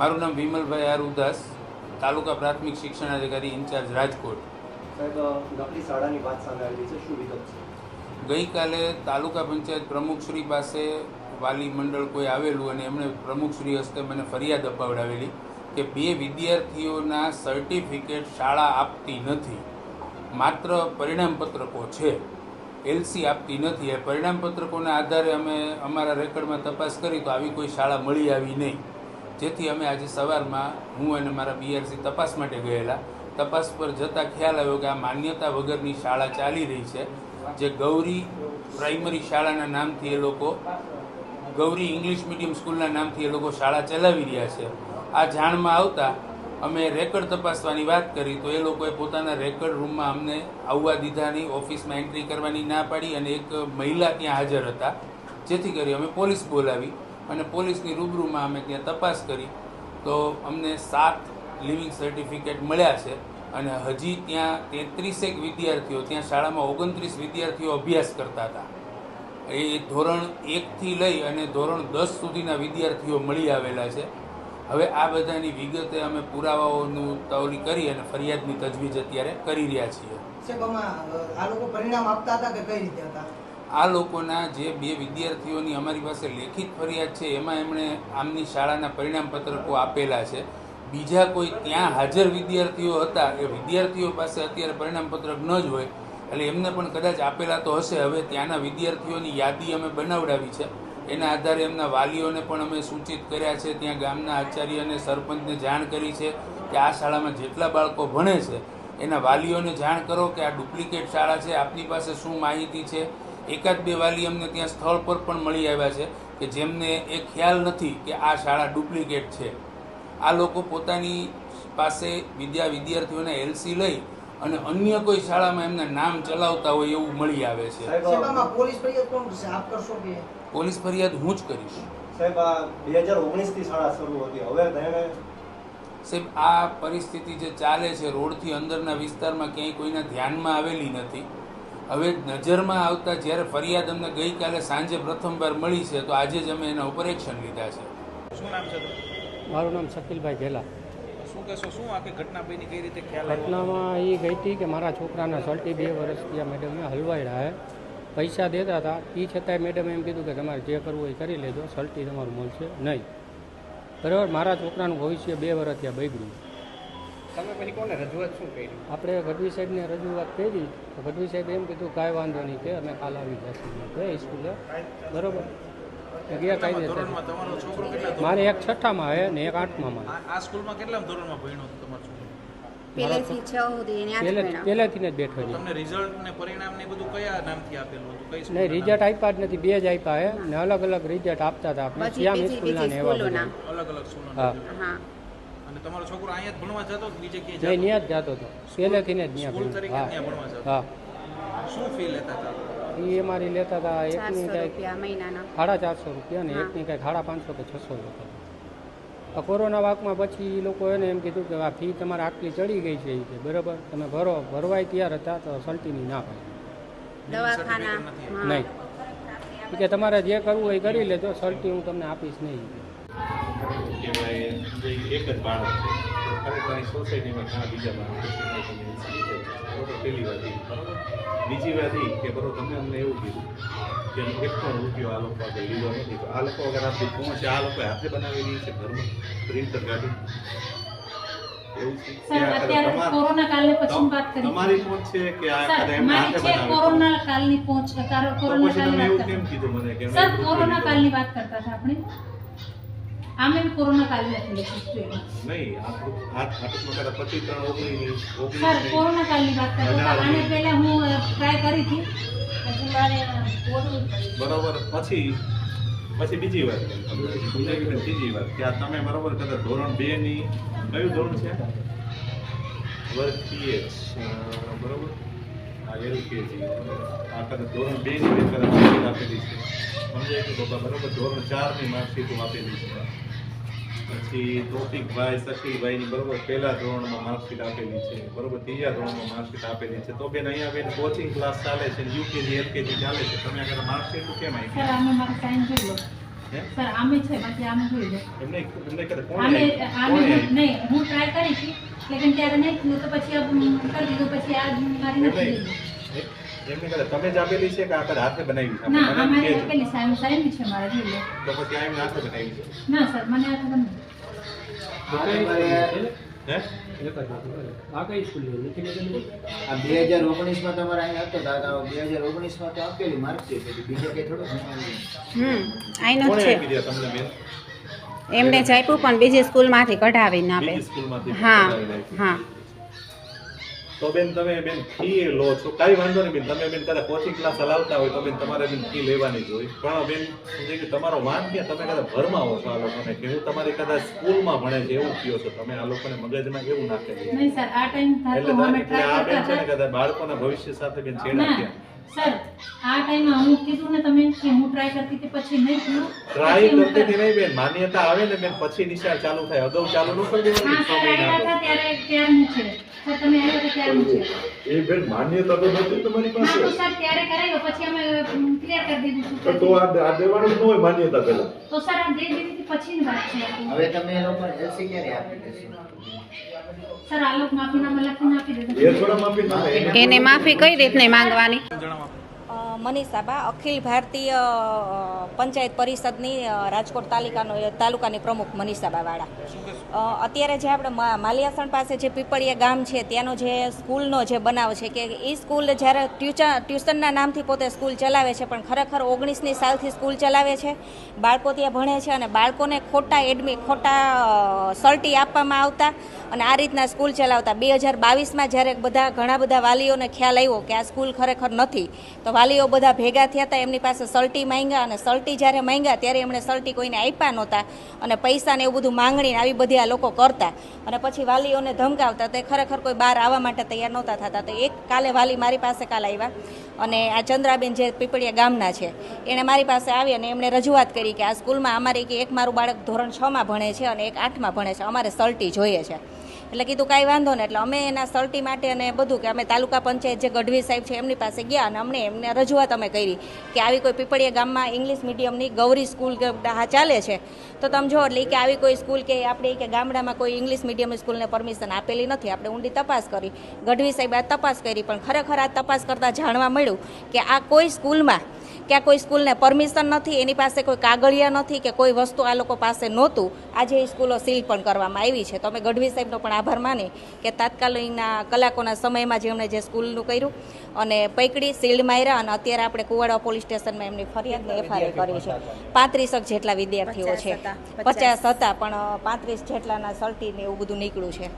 મારું નામ વિમલભાઈ આર ઉદાસ તાલુકા પ્રાથમિક શિક્ષણ અધિકારી ઇન્ચાર્જ રાજકોટ. સાહેબ શાળાની વાત સામે આવેલી છે શું વિગત છે? ગઈકાલે તાલુકા પંચાયત પ્રમુખશ્રી પાસે વાલી મંડળ કોઈ આવેલું અને એમણે પ્રમુખશ્રી હસ્તે મને ફરિયાદ અપાવડાવેલી કે બે વિદ્યાર્થીઓના સર્ટિફિકેટ શાળા આપતી નથી. માત્ર પરિણામપત્રકો છે. એલસી આપતી નથી. એ પરિણામપત્રકોના આધારે અમે અમારા રેકર્ડમાં તપાસ કરી તો આવી કોઈ શાળા મળી આવી નહીં. જેથી અમે આજે સવારમાં હું અને મારા બીઆરસી તપાસ માટે ગયેલા. તપાસ પર જતાં ખ્યાલ આવ્યો કે આ માન્યતા વગરની શાળા ચાલી રહી છે, જે ગૌરી પ્રાઇમરી શાળાના નામથી એ લોકો, ગૌરી ઇંગ્લિશ મીડિયમ સ્કૂલના નામથી એ લોકો શાળા ચલાવી રહ્યા છે. આ જાણમાં આવતા અમે રેકર્ડ તપાસવાની વાત કરી તો એ લોકોએ પોતાના રેકર્ડ રૂમમાં અમને આવવા દીધા નહીં, ઓફિસમાં એન્ટ્રી કરવાની ના પાડી અને એક મહિલા ત્યાં હાજર હતા. જેથી કરી અમે પોલીસ બોલાવી. અને પોલીસની રૂબરૂમાં અમે ત્યાં તપાસ કરી તો અમને સાત લિવિંગ સર્ટિફિકેટ મળ્યા છે અને હજી ત્યાં તેત્રીસેક વિદ્યાર્થીઓ ત્યાં શાળામાં ઓગણત્રીસ વિદ્યાર્થીઓ અભ્યાસ કરતા હતા. એ ધોરણ એકથી લઈ અને ધોરણ દસ સુધીના વિદ્યાર્થીઓ મળી આવેલા છે. હવે આ બધાની વિગતે અમે પુરાવાઓનું તવલી કરી અને ફરિયાદની તજવીજ અત્યારે કરી રહ્યા છીએ. આ લોકો પરિણામ આપતા હતા કે કઈ રીતે હતા? આ લોકોના જે બે વિદ્યાર્થીઓની અમારી પાસે લેખિત ફરિયાદ છે, એમાં એમણે આમની શાળાના પરિણામ પત્રકો આપેલા છે. બીજા કોઈ ત્યાં હાજર વિદ્યાર્થીઓ હતા, એ વિદ્યાર્થીઓ પાસે અત્યારે પરિણામ પત્રક ન જ હોય, એટલે એમને પણ કદાચ આપેલા તો હશે. હવે ત્યાંના વિદ્યાર્થીઓની યાદી અમે બનાવડાવી છે. એના આધારે એમના વાલીઓને પણ અમે સૂચિત કર્યા છે. ત્યાં ગામના આચાર્ય અને સરપંચને જાણ કરી છે કે આ શાળામાં જેટલા બાળકો ભણે છે, એના વાલીઓને જાણ કરો કે આ ડુપ્લિકેટ શાળા છે. આપની પાસે શું માહિતી છે? એકાદ બે વાલી અમને ત્યાં સ્થળ પર પણ મળી આવ્યા છે કે જેમને એ ખ્યાલ નથી કે આ શાળા ડુપ્લિકેટ છે. આ લોકો પોતાની પાસે વિદ્યા વિદ્યાર્થીઓના એલસી લઈ અને અન્ય કોઈ શાળામાં એમના નામ ચલાવતા હોય એવું મળી આવે છે. પોલીસ ફરિયાદ કોણ કરશે? આપ કરશો કે? પોલીસ ફરિયાદ હું જ કરીશ. સાહેબ આ બે હજાર ઓગણીસથી શાળા શરૂ હતી. હવે સાહેબ આ પરિસ્થિતિ જે ચાલે છે રોડથી અંદરના વિસ્તારમાં ક્યાંય કોઈના ધ્યાનમાં આવેલી નથી. હવે નજરમાં આવતા જ્યારે ફરિયાદ અમને ગઈકાલે સાંજે પ્રથમવાર મળી છે તો આજે જ અમે એના ઉપર એક્શન લીધા છે. શું નામ છે મારું નામ શકીલભાઈ ઘેલા શું કહેશો શું આખી ઘટના બની કઈ રીતે ખ્યાલ ઘટનામાં એ ગઈ હતી કે મારા છોકરાના સલ્ટી બે વર્ષ ત્યાં મેડમે હલવાડ્યા હે. પૈસા દેતા હતા. એ છતાંય મેડમે એમ કીધું કે તમારે જે કરવું હોય એ કરી લેજો. સલ્ટી તમારું મળશે નહીં. બરાબર? મારા છોકરાનું ભવિષ્ય બે વર્ષ ત્યાં બગડ્યું. તમે પછી કોને રજૂઆત શું કરી? આપણે ગઢવી સાહેબને રજૂઆત કરી. તો ગઢવી સાહેબ એમ કીધું કાંઈ વાંધો નહીં કે અમે કાલ આવી જશું. કે સ્કૂલે? બરોબર. કેટલા મારે એક છઠ્ઠામાં હે ને એક આઠમામાં આ આ સ્કૂલમાં કેટલા ધોરણમાં ભણ્યો તમારો છોકરો? પહેલેથી જ બેઠો છે. તમને રિઝલ્ટ ને પરિણામ ને બધું કયા નામથી આપેલું હતું? કઈ નહીં રિઝલ્ટ આપ્યા જ નથી બે જ આપ્યા હે. ને અલગ અલગ રિઝલ્ટ આપતા હતા આપણે. શ્યામ સ્કૂલના ને એવા. અલગ અલગ સ્કૂલના હા. અને તમારો છોકરો અહીંયા જ ભણવા જતો બીજે નહીં ક્યાંય ત્યાં જ જતો હતો. પહેલેથી ને જ સ્કૂલ ત્યાં તરીકે હા. ભણવા જતો? હા. શું ફી લેતા હતા? એ અમારી લેતા હતા એકની ચારસો કંઈક રૂપિયા મહિનાના. સાડા ચારસો રૂપિયા ને. એકની કંઈક સાડા પાંચસો કે છસો રૂપિયા. કોરોના વાકમાં પછી એ લોકો એને એમ કીધું કે આ ફી તમારે આટલી ચડી ગઈ છે એ કે બરાબર? તમે ભરો. ભરવાય તૈયાર હતા તો સલ્ટીની ના પાડી. દવાખાના. નહીં. કે તમારે જે કરવું હોય એ કરી લેજો. સલ્ટી હું તમને આપીશ નહીં. કે ભાઈ જે એક જ બાળક છે ખરેખર અહીં સોસાયટીમાં ઘણા બીજા બાળકો છે એમાં તમે એનસીડી છે. બરોબર? પહેલી વાત એ બરોબર? બીજી વાત એ કે બરોબર તમે અમને એવું કીધું કે એક પણ રૂપિયો આ લોકો આગળ લીધો નથી. તો આ લોકો અગર આપણી પહોંચે આ લોકો હાથે બનાવેલી છે ઘરમાં. પ્રિન્ટર કાઢી. એવું છે? કે સર આ અત્યારે તમાર- કોરોના કાલની પછી વાત કરી. તમારી પહોંચ છે કે આ સર કદાચ એમના હાથે મારી છે બનાવેલી કોરોના કાલની પહોંચ કાર- તો કોરોના પછી તમે કાલની એવું વાત કેમ કરતા કીધું મને કે અમે સર એક રૂપિયો કોરોના લીધો? કાલની વાત કરતા હતા આપણે. આમે કોરોના હતી history. નહીં હાથ હાથમાં કદાચ પચીસ ત્રણ ઓગણીસ સર કોરોના કાલની વાત કરતા આને પહેલા હું ટ્રાય કરી હતી. પછી મારે બરોબર પછી પછી બીજી વાત સમજાવી કે ને ત્રીજી વાત કે આ તમે બરોબર કદાચ ધોરણ બે ની કયું ધોરણ છે? વર્ગ પીએચ બરોબર? આ એલકેજી. આ કદાચ ધોરણ બે ની કદાચ આપેલી છે. સમજાય કે બાબા બરોબર? ધોરણ ચારની માર્કશીટ આપેલી છે. પછી તોફિકભાઈ શકીલભાઈની બરોબર પહેલા ધોરણમાં માર્કશીટ આપેલી છે બરોબર ત્રીજા ધોરણમાં માર્કશીટ આપેલી છે. તો બેન અહીંયા બેન કોચિંગ ક્લાસ ચાલે છે યુકેજી એલકેજી ચાલે છે. તમે આગળ માર્કશીટ કેમ આવી સર આમે મારે સાઈન જોઈ લો સર આમે છે બાકી આમે જોઈ લો એમને એમને કદાચ કોણ આમે આમે નહીં હું ટ્રાય કરી હતી લેકિન ત્યારે નહીં તો પછી આ કરી દીધું પછી આ મારી નથી એમને કદાચ તમે જ આપેલી છે કે આ કદાચ હાથે બનાવી છે? ના મને આ એમ મારી કહેજો. આપેલી સાહેબ સાહેબ છે મારા તો પછી આ એમને હાથે બનાવી છે? ના સર મને હાથે બનાવી હે? આ કઈ સ્કૂલ આ બે હજાર ઓગણીસમાં તમારે અહીંયા હતો તો બે હજાર ઓગણીસમાં તો આપેલી માર્કશીટ હતી બીજે કંઈ થોડું હમ આઈનો જ છે. તમને બેન જ આપ્યું પણ બીજી સ્કૂલમાંથી કઢાવીને આપે. બીજી સ્કૂલમાંથી હા હા. તો બેન તમે બેન ફી લો છો. કાંઈ વાંધો નહીં બેન તમે બેન કદાચ કોચિંગ ક્લાસ હલાવતા હોય તો બેન તમારે બેન ફી લેવાની જ હોય. પણ બેન શું કે તમારો વાન ક્યાં? તમે કદાચ ભરમાં હો છો આ લોકોને કે હું તમારી કદાચ સ્કૂલમાં ભણે છે એવું કયો છો? તમે આ લોકોને મગજમાં કેવું નાખેલું છે? નહીં સર આ ટાઈમ એટલે આ બેન છે ને કદાચ બાળકોના ભવિષ્ય સાથે બેન છેડા ક્યાં સર આ ટાઈમમાં હું કીધું ને તમે કે હું ટ્રાય કરતી હતી પછી નહીં થયું. ટ્રાય કરતી હતી નહીં બેન માન્યતા આવે ને બેન પછી નિશાળ ચાલુ થાય અગાઉ ચાલુ ન કરી દેવાનું હા સર આવ્યા હતા ત્યારે ત્યારનું છે? સર તમે આવ્યા હતા ત્યારનું છે એ બેન માન્યતા તો નથી તમારી ના તો સર ત્યારે કરાયો પછી અમે ક્લિયર કરી દીધું તો આ આ દેવાનું ન હોય માન્યતા પહેલા. તો સર આ દે દીધી પછીની વાત છે હવે તમે એ લોકો એલસી ક્યારે આપી દેશો? સર આ લોક માફીનામા લખીને આપી એ થોડા માફી ના થાય એને એને માફી કઈ રીતે માંગવાની? મનીષાબા અખિલ ભારતીય પંચાયત પરિષદની રાજકોટ તાલુકાનો તાલુકાની પ્રમુખ મનીષાબા વાળા. અત્યારે જે આપણે માલિયાસણ પાસે જે પીપળિયા ગામ છે, ત્યાંનો જે સ્કૂલનો જે બનાવ છે કે એ સ્કૂલ જ્યારે ટ્યુશન ટ્યુશનના નામથી પોતે સ્કૂલ ચલાવે છે, પણ ખરેખર ઓગણીસની સાલથી સ્કૂલ ચલાવે છે. બાળકો ત્યાં ભણે છે અને બાળકોને ખોટા એડમિટ ખોટા સર્ટી આપવામાં આવતા અને આ રીતના સ્કૂલ ચલાવતા. બે હજાર બાવીસમાં જ્યારે બધા ઘણા બધા વાલીઓને ખ્યાલ આવ્યો કે આ સ્કૂલ ખરેખર નથી, તો વાલીઓ બધા ભેગા થયા હતા, એમની પાસે સલટી માંગ્યા અને સલટી જ્યારે માંગ્યા ત્યારે એમણે સલટી કોઈને આપ્યા નહોતા અને પૈસાને એવું બધું માંગણીને આવી બધી આ લોકો કરતા. અને પછી વાલીઓને ધમકાવતા તે ખરેખર કોઈ બહાર આવવા માટે તૈયાર નહોતા થતા. તો એક કાલે વાલી મારી પાસે કાલ આવ્યા અને આ ચંદ્રાબેન જે પીપળિયા ગામના છે એણે મારી પાસે આવી અને એમણે રજૂઆત કરી કે આ સ્કૂલમાં અમારી કે એક મારું બાળક ધોરણ છમાં ભણે છે અને એક આઠમાં ભણે છે, અમારે સલટી જોઈએ છે. એટલે કીધું કાંઈ વાંધો નહીં. એટલે અમે એના સર્ટી માટે અને બધું કે અમે તાલુકા પંચાયત જે ગઢવી સાહેબ છે એમની પાસે ગયા અને અમને એમને રજૂઆત અમે કરી કે આવી કોઈ પીપળીયા ગામમાં ઇંગ્લિશ મીડિયમની ગૌરી સ્કૂલ ચાલે છે. તો તમે જો એટલે કે આવી કોઈ સ્કૂલ કે આપણે કે ગામડામાં કોઈ ઇંગ્લિશ મીડિયમની સ્કૂલને પરમિશન આપેલી નથી. આપણે ઊંડી તપાસ કરી. ગઢવી સાહેબ આ તપાસ કરી પણ ખરેખર આ તપાસ કરતાં જાણવા મળ્યું કે આ કોઈ સ્કૂલમાં કે આ કોઈ સ્કૂલને પરમિશન નથી એની પાસે કોઈ કાગળિયા નથી કે કોઈ વસ્તુ આ લોકો પાસે નહોતું આજે એ સ્કૂલો સીલ પણ કરવામાં આવી છે. તો અમે ગઢવી સાહેબનો પણ આભાર માની કે તાત્કાલિકના કલાકોના સમયમાં જે એમણે જે સ્કૂલનું કર્યું અને પૈકડી સીલ્ડ માર્યા અને અત્યારે આપણે કુવાડા પોલીસ સ્ટેશનમાં એમની ફરિયાદને એફઆઈઆર કરી છે. પાંત્રીસક જેટલા વિદ્યાર્થીઓ છે. પચાસ. હતા પણ પાંત્રીસ જેટલાના સલ્ટી ને એવું બધું નીકળ્યું છે.